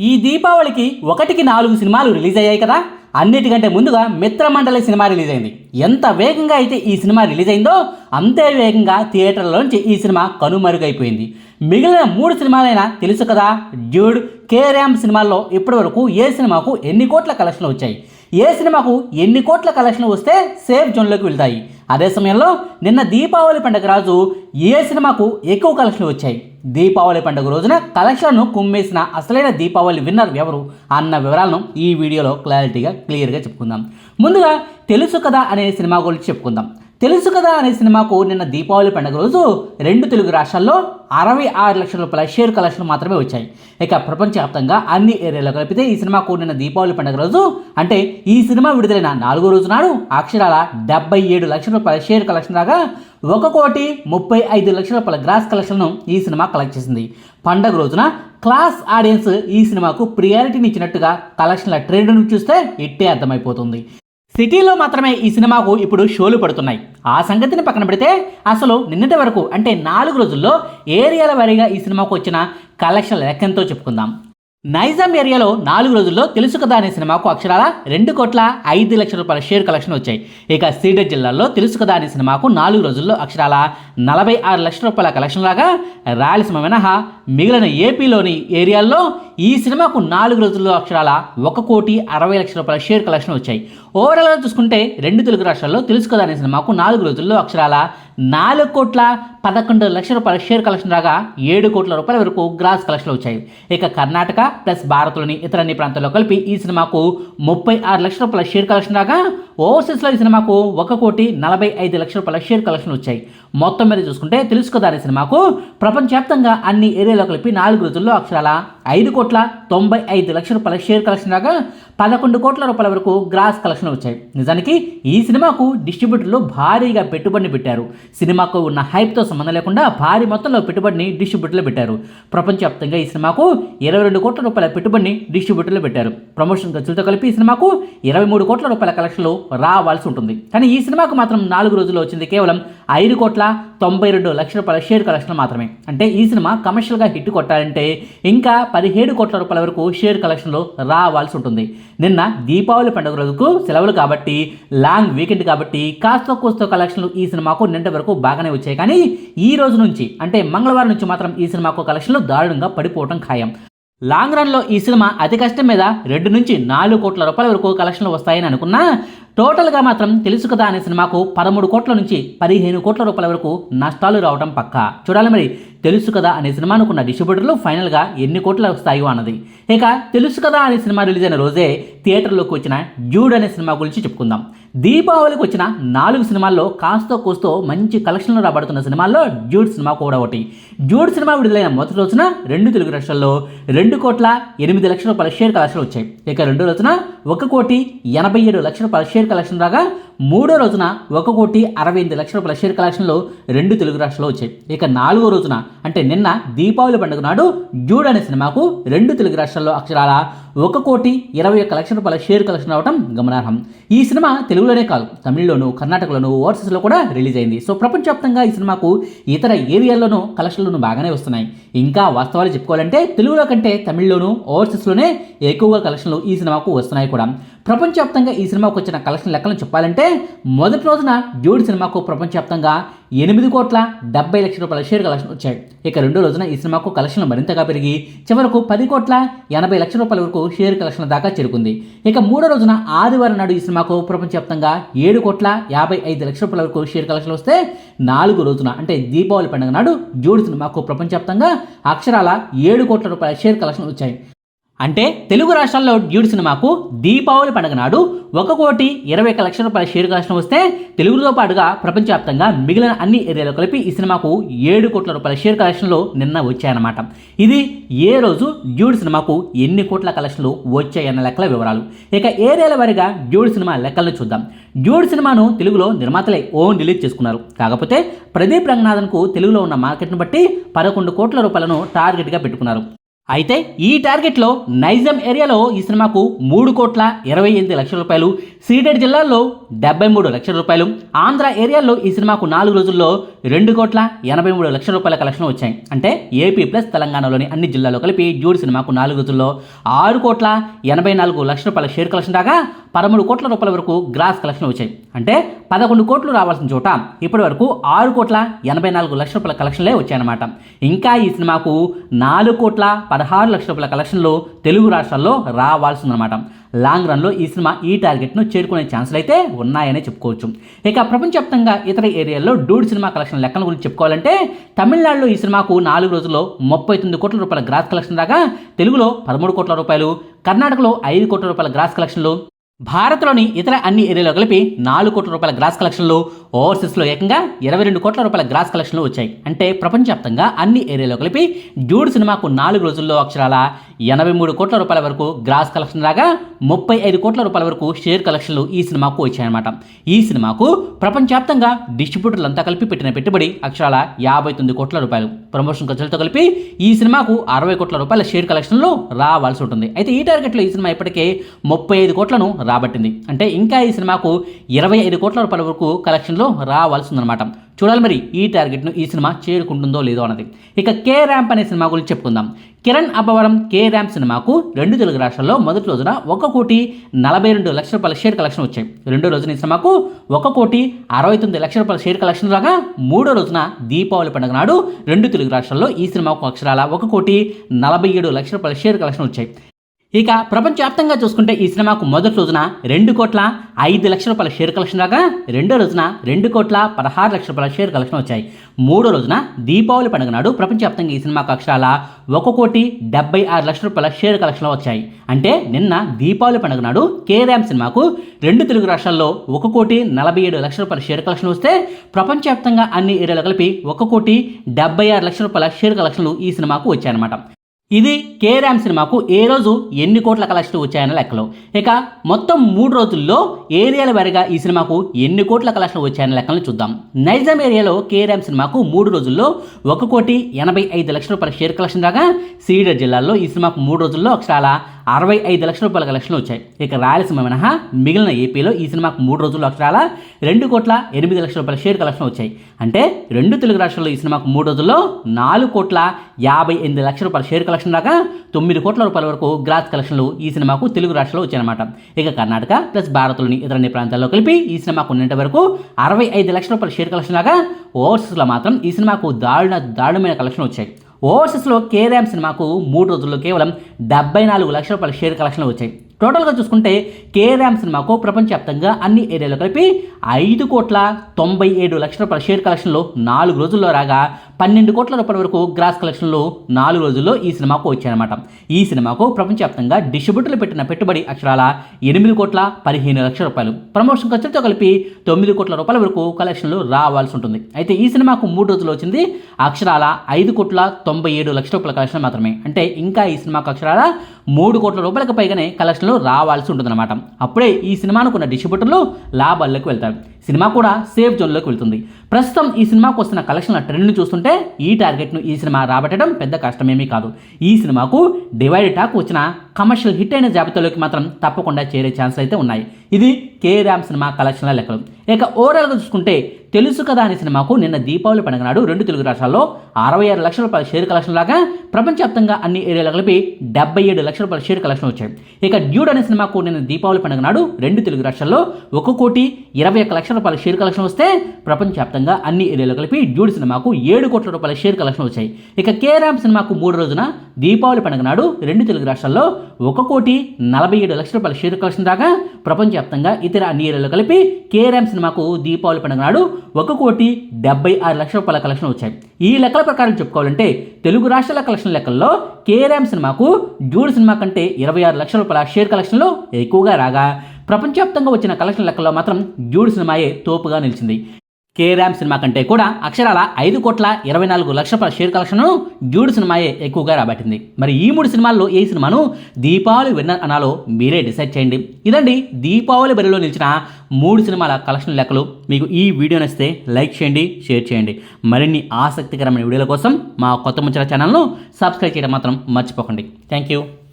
ఈ దీపావళికి ఒకటికి నాలుగు సినిమాలు రిలీజ్ అయ్యాయి కదా. అన్నిటికంటే ముందుగా మిత్రమండలి సినిమా రిలీజ్ అయింది. ఎంత వేగంగా అయితే ఈ సినిమా రిలీజ్ అయిందో అంతే వేగంగా థియేటర్లోంచి ఈ సినిమా కనుమరుగైపోయింది. మిగిలిన మూడు సినిమాలైనా తెలుసు కదా? డ్యూడ్ కేరామ్ సినిమాల్లో ఇప్పటివరకు ఏ సినిమాకు ఎన్ని కోట్ల కలెక్షన్లు వచ్చాయి? ఏ సినిమాకు ఎన్ని కోట్ల కలెక్షన్లు వస్తే సేఫ్ జోన్లోకి వెళ్తాయి? అదే సమయంలో నిన్న దీపావళి పండుగ రాజు ఏ సినిమాకు ఎక్కువ కలెక్షన్లు వచ్చాయి? దీపావళి పండుగ రోజున కలెక్షన్ను కుమ్మేసిన అసలైన దీపావళి విన్నర్ ఎవరు అన్న వివరాలను ఈ వీడియోలో క్లారిటీగా క్లియర్గా చెప్పుకుందాం. ముందుగా తెలుసు కదా అనే సినిమా గురించి చెప్పుకుందాం. తెలుసు కదా అనే సినిమాకు నిన్న దీపావళి పండుగ రోజు రెండు తెలుగు రాష్ట్రాల్లో అరవై ఆరు లక్షల రూపాయల షేర్ కలెక్షన్లు మాత్రమే వచ్చాయి. ఇక ప్రపంచవ్యాప్తంగా అన్ని ఏరియాలో కలిపితే ఈ సినిమాకు నిన్న దీపావళి పండుగ రోజు అంటే ఈ సినిమా విడుదలైన నాలుగో రోజు నాడు అక్షరాల డెబ్బై ఏడు లక్షల రూపాయల షేర్ కలెక్షన్ రాగా ఒక కోటి ముప్పై ఐదు లక్షల రూపాయల గ్రాస్ కలెక్షన్ను ఈ సినిమా కలెక్ట్ చేసింది. పండగ రోజున క్లాస్ ఆడియన్స్ ఈ సినిమాకు ప్రియారిటీని ఇచ్చినట్టుగా కలెక్షన్ల ట్రెండ్ను చూస్తే ఇట్టే అర్థమైపోతుంది. సిటీలో మాత్రమే ఈ సినిమాకు ఇప్పుడు షోలు పడుతున్నాయి. ఆ సంగతిని పక్కన పెడితే అసలు నిన్నటి వరకు అంటే నాలుగు రోజుల్లో ఏరియాల వారీగా ఈ సినిమాకు వచ్చిన కలెక్షన్ల లెక్కంతో చెప్పుకుందాం. నైజాం ఏరియాలో నాలుగు రోజుల్లో తెలుసు కదా అనే సినిమాకు అక్షరాల రెండు కోట్ల ఐదు లక్షల రూపాయల షేర్ కలెక్షన్ వచ్చాయి. ఇక సీడెడ్ జిల్లాలో తెలుసు కదా అనే సినిమాకు నాలుగు రోజుల్లో అక్షరాల నలభై ఆరు లక్షల రూపాయల కలెక్షన్ లాగా రాయలసీమ మినహా మిగిలిన ఏపీలోని ఏరియాల్లో ఈ సినిమాకు నాలుగు రోజుల్లో అక్షరాల ఒక కోటి అరవై లక్షల రూపాయల షేర్ కలెక్షన్ వచ్చాయి. ఓవరాల్గా చూసుకుంటే రెండు తెలుగు రాష్ట్రాల్లో తెలుసు కదా అనే సినిమాకు నాలుగు రోజుల్లో అక్షరాల నాలుగు కోట్ల పదకొండు లక్షల రూపాయల షేర్ కలెక్షన్ రాగా ఏడు కోట్ల రూపాయల వరకు గ్రాస్ కలెక్షన్లు వచ్చాయి. ఇక కర్ణాటక ప్లస్ భారత్లోని ఇతర అన్ని ప్రాంతాల్లో కలిపి ఈ సినిమాకు ముప్పై ఆరు లక్షల రూపాయల షేర్ కలెక్షన్ రాగా ఓవర్సీస్లో ఈ సినిమాకు ఒక కోటి నలభై ఐదు లక్షల రూపాయల షేర్ కలెక్షన్ వచ్చాయి. మొత్తం మీద చూసుకుంటే తెలుసు సినిమాకు ప్రపంచవ్యాప్తంగా అన్ని ఏరియాలో కలిపి నాలుగు రోజుల్లో అక్షరాల ఐదు కోట్ల తొంభై ఐదు లక్షల రూపాయల షేర్ కలెక్షన్ రాగా పదకొండు కోట్ల రూపాయల వరకు గ్రాస్ కలెక్షన్ వచ్చాయి. నిజానికి ఈ సినిమాకు డిస్ట్రిబ్యూటర్లు భారీగా పెట్టుబడిని పెట్టారు. సినిమాకు ఉన్న హైప్తో సంబంధం లేకుండా భారీ మొత్తంలో పెట్టుబడిని డిస్ట్రిబ్యూటర్లు పెట్టారు. ప్రపంచవ్యాప్తంగా ఈ సినిమాకు ఇరవై రెండు కోట్ల రూపాయల పెట్టుబడిని డిస్ట్రిబ్యూటర్లు పెట్టారు. ప్రమోషన్ ఖర్చులతో కలిపి ఈ సినిమాకు ఇరవై మూడు కోట్ల రూపాయల కలెక్షన్లు రావాల్సి ఉంటుంది. కానీ ఈ సినిమాకు మాత్రం నాలుగు రోజుల్లో వచ్చింది కేవలం ఐదు కోట్ల తొంభై రెండు లక్షల రూపాయల షేర్ కలెక్షన్ మాత్రమే. అంటే ఈ సినిమా కమర్షియల్గా హిట్ కొట్టాలంటే ఇంకా పదిహేడు కోట్ల రూపాయల వరకు షేర్ కలెక్షన్లు రావాల్సి ఉంటుంది. నిన్న దీపావళి పండుగ రోజుకు సెలవులు కాబట్టి లాంగ్ వీకెండ్ కాబట్టి కాస్త కోస్తో కలెక్షన్లు ఈ సినిమాకు నిన్నటి వరకు బాగానే వచ్చాయి. కానీ ఈ రోజు నుంచి అంటే మంగళవారం నుంచి మాత్రం ఈ సినిమాకు కలెక్షన్లు దారుణంగా పడిపోవడం ఖాయం. లాంగ్ రన్లో ఈ సినిమా అతి కష్టం మీద రెండు నుంచి నాలుగు కోట్ల రూపాయల వరకు కలెక్షన్లు వస్తాయని అనుకున్నా టోటల్గా మాత్రం తెలుసు కదా అనే సినిమాకు పదమూడు కోట్ల నుంచి పదిహేను కోట్ల రూపాయల వరకు నష్టాలు రావడం పక్కా. చూడాలి మరి తెలుసు కదా అనే సినిమా అనుకున్న డిస్ట్రిబ్యూటర్లు ఫైనల్గా ఎన్ని కోట్లు వస్తాయో అన్నది. ఇక తెలుసు కదా అనే సినిమా రిలీజ్ అయిన రోజే థియేటర్లోకి వచ్చిన డ్యూడ్ అనే సినిమా గురించి చెప్పుకుందాం. దీపావళికి వచ్చిన నాలుగు సినిమాల్లో కాస్తో కూస్తో మంచి కలెక్షన్లు రాబడుతున్న సినిమాల్లో డ్యూడ్ సినిమా కూడా ఒకటి. డ్యూడ్ సినిమా విడుదలైన మొదటి రోజున రెండు తెలుగు రాష్ట్రాల్లో రెండు కోట్ల ఎనిమిది లక్షల రూపాయల షేర్ కలెక్షన్లు వచ్చాయి. ఇక రెండో రోజున ఒక కోటి ఎనభై ఏడు లక్షల రూపాయల షేర్ కలెక్షన్ రాగా మూడో రోజున ఒక కోటి అరవై ఎనిమిది లక్షల రూపాయల షేర్ కలెక్షన్లు రెండు తెలుగు రాష్ట్రాల్లో వచ్చాయి. ఇక నాలుగో రోజున అంటే నిన్న దీపావళి పండుగ నాడు డ్యూడ్ అనే సినిమాకు రెండు తెలుగు రాష్ట్రాల్లో అక్షరాల ఒక కోటి ఇరవై ఒక్క లక్షల రూపాయల షేర్ కలెక్షన్ అవ్వడం గమనార్హం. ఈ సినిమా తెలుగులోనే కాదు తమిళ్ళోను కర్ణాటకలోను ఓవర్సీస్లో కూడా రిలీజ్ అయింది. సో ప్రపంచవ్యాప్తంగా ఈ సినిమాకు ఇతర ఏరియాల్లోనూ కలెక్షన్లను బాగానే వస్తున్నాయి. ఇంకా వాస్తవాలు చెప్పుకోవాలంటే తెలుగులో కంటే తమిళ్ళోను ఓవర్సీస్లోనే ఎక్కువగా కలెక్షన్లు ఈ సినిమాకు వస్తున్నాయి కూడా. ప్రపంచవ్యాప్తంగా ఈ సినిమాకు వచ్చిన కలెక్షన్ లెక్కలను చెప్పాలంటే మొదటి రోజున డ్యూడ్ సినిమాకు ప్రపంచవ్యాప్తంగా ఎనిమిది కోట్ల డెబ్బై లక్షల రూపాయల షేర్ కలెక్షన్ వచ్చాయి. ఇక రెండో రోజున ఈ సినిమాకు కలెక్షన్లు మరింతగా పెరిగి చివరకు పది కోట్ల ఎనభై లక్షల రూపాయల వరకు షేర్ కలెక్షన్ దాకా చేరుకుంది. ఇక మూడో రోజున ఆదివారం నాడు ఈ సినిమాకు ప్రపంచవ్యాప్తంగా ఏడు కోట్ల యాభై ఐదు లక్షల రూపాయల వరకు షేర్ కలెక్షన్ వస్తే నాలుగు రోజున అంటే దీపావళి పండుగ నాడు డ్యూడ్ సినిమాకు ప్రపంచవ్యాప్తంగా అక్షరాల ఏడు కోట్ల రూపాయల షేర్ కలెక్షన్ వచ్చాయి. అంటే తెలుగు రాష్ట్రాల్లో డ్యూడ్ సినిమాకు దీపావళి పండుగ నాడు ఒక కోటి ఇరవై ఒక లక్షల రూపాయల షేర్ కలెక్షన్ వస్తే తెలుగుతో పాటుగా ప్రపంచవ్యాప్తంగా మిగిలిన అన్ని ఏరియాలో కలిపి ఈ సినిమాకు ఏడు కోట్ల రూపాయల షేర్ కలెక్షన్లు నిన్న వచ్చాయన్నమాట. ఇది ఏ రోజు డ్యూడ్ సినిమాకు ఎన్ని కోట్ల కలెక్షన్లు వచ్చాయన్న లెక్కల వివరాలు. ఇక ఏరియాల వారిగా డ్యూడ్ సినిమా లెక్కలను చూద్దాం. డ్యూడ్ సినిమాను తెలుగులో నిర్మాతలే ఓన్ రిలీజ్ చేసుకున్నారు. కాకపోతే ప్రదీప్ రంగనాథన్కు తెలుగులో ఉన్న మార్కెట్ను బట్టి పదకొండు కోట్ల రూపాయలను టార్గెట్గా పెట్టుకున్నారు. అయితే ఈ టార్గెట్లో నైజం ఏరియాలో ఈ సినిమాకు మూడు కోట్ల ఇరవై ఎనిమిది లక్షల రూపాయలు సీడెడ్ జిల్లాల్లో డెబ్బై మూడు లక్షల రూపాయలు ఆంధ్ర ఏరియాలో ఈ సినిమాకు నాలుగు రోజుల్లో రెండు కోట్ల ఎనభై మూడు లక్షల రూపాయల కలెక్షన్ వచ్చాయి. అంటే ఏపీ ప్లస్ తెలంగాణలోని అన్ని జిల్లాలో కలిపి జూడి సినిమాకు నాలుగు రోజుల్లో ఆరు కోట్ల ఎనభై నాలుగు లక్షల రూపాయల షేర్ కలెక్షన్ రాగా పదమూడు కోట్ల రూపాయల వరకు గ్రాస్ కలెక్షన్ వచ్చాయి. అంటే పదకొండు కోట్లు రావాల్సిన చోట ఇప్పటి వరకు ఆరు కోట్ల ఎనభై నాలుగు లక్షల రూపాయల కలెక్షన్లే వచ్చాయన్నమాట. ఇంకా ఈ సినిమాకు నాలుగు కోట్ల పదహారు లక్షల రూపాయల కలెక్షన్లు తెలుగు రాష్ట్రాల్లో రావాల్సిందనమాట లాంగ్ రన్లో ఈ సినిమా ఈ టార్గెట్ను చేరుకునే ఛాన్సులు అయితే ఉన్నాయనే చెప్పుకోవచ్చు. ఇక ప్రపంచవ్యాప్తంగా ఇతర ఏరియాల్లో డూడ్ సినిమా కలెక్షన్ లెక్కల గురించి చెప్పుకోవాలంటే తమిళనాడులో ఈ సినిమాకు నాలుగు రోజుల్లో ముప్పై తొమ్మిది కోట్ల రూపాయల గ్రాస్ కలెక్షన్ రాగా తెలుగులో పదమూడు కోట్ల రూపాయలు కర్ణాటకలో ఐదు కోట్ల రూపాయల గ్రాస్ కలెక్షన్లు భారత్లోని ఇతర అన్ని ఏరియాలో కలిపి నాలుగు కోట్ల రూపాయల గ్రాస్ కలెక్షన్లు ఓవర్సీస్లో ఏకంగా ఇరవై రెండు కోట్ల రూపాయల గ్రాస్ కలెక్షన్లు వచ్చాయి. అంటే ప్రపంచవ్యాప్తంగా అన్ని ఏరియాలో కలిపి జూడ్ సినిమాకు నాలుగు రోజుల్లో అక్షరాల ఎనభై మూడు కోట్ల రూపాయల వరకు గ్రాస్ కలెక్షన్ రాగా ముప్పై ఐదు కోట్ల రూపాయల వరకు షేర్ కలెక్షన్లు ఈ సినిమాకు వచ్చాయన్నమాట. ఈ సినిమాకు ప్రపంచవ్యాప్తంగా డిస్ట్రిబ్యూటర్లు అంతా కలిపి పెట్టిన పెట్టుబడి అక్షరాల యాభై తొమ్మిది కోట్ల రూపాయలు. ప్రమోషన్ ఖర్చులతో కలిపి ఈ సినిమాకు అరవై కోట్ల రూపాయల షేర్ కలెక్షన్లు రావాల్సి ఉంటుంది. అయితే ఈ టార్గెట్లో ఈ సినిమా ఇప్పటికే ముప్పై ఐదు కోట్లను రాబట్టింది. అంటే ఇంకా ఈ సినిమాకు ఇరవై ఐదు కోట్ల రూపాయల వరకు కలెక్షన్లో రావాల్సి ఉందన్నమాట. చూడాలి మరి ఈ టార్గెట్ను ఈ సినిమా చేరుకుంటుందో లేదో అన్నది. ఇక కే ర్యాంప్ అనే సినిమా గురించి చెప్పుకుందాం. కిరణ్ అబ్బవరం కే ర్యాంప్ సినిమాకు రెండు తెలుగు రాష్ట్రాల్లో మొదటి రోజున ఒక కోటి నలభై రెండు లక్షల రూపాయల షేర్ కలెక్షన్ వచ్చాయి. రెండో రోజున ఈ సినిమాకు ఒక కోటి అరవై తొమ్మిది లక్షల రూపాయల షేర్ కలెక్షన్ రాగా మూడో రోజున దీపావళి పండుగ నాడు రెండు తెలుగు రాష్ట్రాల్లో ఈ సినిమాకు అక్షరాల ఒక కోటి నలభై ఏడు లక్షల రూపాయల షేర్ కలెక్షన్ వచ్చాయి. ఇక ప్రపంచవ్యాప్తంగా చూసుకుంటే ఈ సినిమాకు మొదటి రోజున రెండు కోట్ల ఐదు లక్షల రూపాయల షేర్ కలెక్షన్ రాగా రెండో రోజున రెండు కోట్ల పదహారు లక్షల రూపాయల షేర్ కలెక్షన్ వచ్చాయి. మూడో రోజున దీపావళి పండుగ నాడు ప్రపంచవ్యాప్తంగా ఈ సినిమాకు అక్షరాల ఒక కోటి డెబ్బై ఆరు లక్షల రూపాయల షేర్ కలెక్షన్లు వచ్చాయి. అంటే నిన్న దీపావళి పండుగ నాడు కేరామ్ సినిమాకు రెండు తెలుగు రాష్ట్రాల్లో ఒక కోటి నలభై ఏడు లక్షల రూపాయల షేర్ కలెక్షన్ వస్తే ప్రపంచవ్యాప్తంగా అన్ని ఏరియాలు కలిపి ఒక కోటి డెబ్బై ఆరు లక్షల రూపాయల షేర్ కలెక్షన్లు ఈ సినిమాకు వచ్చాయన్నమాట. ఇది కేరామ్ సినిమాకు ఏ రోజు ఎన్ని కోట్ల కలెక్షన్ వచ్చాయన్న లెక్కలు. ఇక మొత్తం మూడు రోజుల్లో ఏరియాల వారీగా ఈ సినిమాకు ఎన్ని కోట్ల కలెక్షన్ వచ్చాయన్న లెక్కలను చూద్దాం. నైజాం ఏరియాలో కేరామ్ సినిమాకు మూడు రోజుల్లో ఒక కోటి ఎనభై ఐదు లక్షల రూపాయల షేర్ కలెక్షన్ రాగా సీడర్ జిల్లాల్లో ఈ సినిమాకు మూడు రోజుల్లో అక్షరాల అరవై ఐదు లక్షల రూపాయల కలెక్షన్లు వచ్చాయి. ఇక రాయలసీమ మినహా మిగిలిన ఏపీలో ఈ సినిమాకు మూడు రోజుల్లో అక్షరాల రెండు కోట్ల ఎనిమిది లక్షల రూపాయల షేర్ కలెక్షన్ వచ్చాయి. అంటే రెండు తెలుగు రాష్ట్రాల్లో ఈ సినిమాకు మూడు రోజుల్లో నాలుగు కోట్ల యాభై ఎనిమిది లక్షల రూపాయల షేర్ కలెక్షన్ దాకా తొమ్మిది కోట్ల రూపాయల వరకు గ్రాస్ కలెక్షన్లు ఈ సినిమాకు తెలుగు రాష్ట్రాల్లో వచ్చాయన్నమాట. ఇక కర్ణాటక ప్లస్ భారత్లోని ఇతర అన్ని ప్రాంతాల్లో కలిపి ఈ సినిమాకు ఉన్నంత వరకు అరవై ఐదు లక్షల రూపాయల షేర్ కలెక్షన్ లాగా ఓవర్సీస్లో మాత్రం ఈ సినిమాకు దారుణ దారుణమైన కలెక్షన్ వచ్చాయి. ఓవర్సీస్లో కేరామ్ సినిమాకు మూడు రోజుల్లో కేవలం డెబ్బై నాలుగు లక్షల రూపాయల షేర్ కలెక్షన్లు వచ్చాయి. టోటల్గా చూసుకుంటే కేరామ్ సినిమాకు ప్రపంచవ్యాప్తంగా అన్ని ఏరియాలో కలిపి ఐదు కోట్ల తొంభై ఏడు లక్షల రూపాయల షేర్ కలెక్షన్లు నాలుగు రోజుల్లో రాగా పన్నెండు కోట్ల రూపాయల వరకు గ్రాస్ కలెక్షన్లు నాలుగు రోజుల్లో ఈ సినిమాకు వచ్చాయన్నమాట. ఈ సినిమాకు ప్రపంచవ్యాప్తంగా డిస్ట్రిబ్యూటర్లు పెట్టిన పెట్టుబడి అక్షరాల ఎనిమిది కోట్ల పదిహేను లక్షల రూపాయలు. ప్రమోషన్ ఖర్చులతో కలిపి తొమ్మిది కోట్ల రూపాయల వరకు కలెక్షన్లు రావాల్సి ఉంటుంది. అయితే ఈ సినిమాకు మూడు రోజులు వచ్చింది అక్షరాల ఐదు కోట్ల తొంభై ఏడు లక్షల రూపాయల కలెక్షన్ మాత్రమే. అంటే ఇంకా ఈ సినిమాకు అక్షరాల మూడు కోట్ల రూపాయలకు పైగానే కలెక్షన్లు రావాల్సి ఉంటుందన్నమాట. అప్పుడే ఈ సినిమాను కొన్న డిస్ట్రిబ్యూటర్లు లాభాల్లోకి వెళ్తారు. సినిమా కూడా సేఫ్ జోన్లోకి వెళ్తుంది. ప్రస్తుతం ఈ సినిమాకు వస్తున్న కలెక్షన్ల ట్రెండ్ని చూస్తుంటే ఈ టార్గెట్ను ఈ సినిమా రాబట్టడం పెద్ద కష్టమేమీ కాదు. ఈ సినిమాకు డివైడ్ టాక్ వచ్చిన కమర్షియల్ హిట్ అయిన జాబితాలోకి మాత్రం తప్పకుండా చేరే ఛాన్స్ అయితే ఉన్నాయి. ఇది కే రామ్ సినిమా కలెక్షన్ల లెక్కలు. ఇక ఓవరాల్గా చూసుకుంటే తెలుసు కదా అనే సినిమాకు నిన్న దీపావళి పండుగ నాడు రెండు తెలుగు రాష్ట్రాల్లో అరవై ఆరు లక్షల రూపాయల షేర్ కలెక్షన్ లాగా ప్రపంచవ్యాప్తంగా అన్ని ఏరియాలు కలిపి డెబ్బై ఏడు లక్షల రూపాయల షేర్ కలెక్షన్ వచ్చాయి. ఇక డ్యూడ్ అనే సినిమాకు నిన్న దీపావళి పండుగ నాడు రెండు తెలుగు రాష్ట్రాల్లో ఒక కోటి ఇరవై ఒక్క లక్షల రూపాయల షేర్ కలెక్షన్ వస్తే ప్రపంచవ్యాప్తంగా అన్ని ఏరియాలు కలిపి డ్యూడ్ సినిమాకు ఏడు కోట్ల రూపాయల షేర్ కలెక్షన్ వచ్చాయి. ఇక కేరామ్ సినిమాకు మూడు రోజున దీపావళి పండుగ నాడు రెండు తెలుగు రాష్ట్రాల్లో ఒక కోటి నలభై ఏడు లక్షల రూపాయల షేర్ కలెక్షన్ రాగా ప్రపంచవ్యాప్తంగా ఇతర నీళ్ళలో కలిపి కేరామ్ సినిమాకు దీపావళి పండుగ నాడు ఒక కోటి డెబ్బై ఆరు లక్షల రూపాయల కలెక్షన్ వచ్చాయి. ఈ లెక్కల ప్రకారం చెప్పుకోవాలంటే తెలుగు రాష్ట్రాల కలెక్షన్ లెక్కల్లో కేరామ్ సినిమాకు డ్యూడ్ సినిమా కంటే ఇరవై ఆరు లక్షల రూపాయల షేర్ కలెక్షన్లు ఎక్కువగా రాగా ప్రపంచవ్యాప్తంగా వచ్చిన కలెక్షన్ లెక్కల్లో మాత్రం డ్యూడ్ సినిమాయే తోపుగా నిలిచింది. కేరామ్ సినిమా కంటే కూడా అక్షరాల ఐదు కోట్ల ఇరవై నాలుగు లక్షల షేర్ కలెక్షన్ను డ్యూడ్ సినిమాయే ఎక్కువగా రాబట్టింది. మరి ఈ మూడు సినిమాల్లో ఏ సినిమాను దీపావళి విన్నర్ అనాలో మీరే డిసైడ్ చేయండి. ఇదండి దీపావళి బరిలో నిలిచిన మూడు సినిమాల కలెక్షన్ లెక్కలు. మీకు ఈ వీడియో నచ్చితే లైక్ చేయండి షేర్ చేయండి. మరిన్ని ఆసక్తికరమైన వీడియోల కోసం మా కొత్త ముచ్చల ఛానల్ను సబ్స్క్రైబ్ చేయడం మాత్రం మర్చిపోకండి. Thank you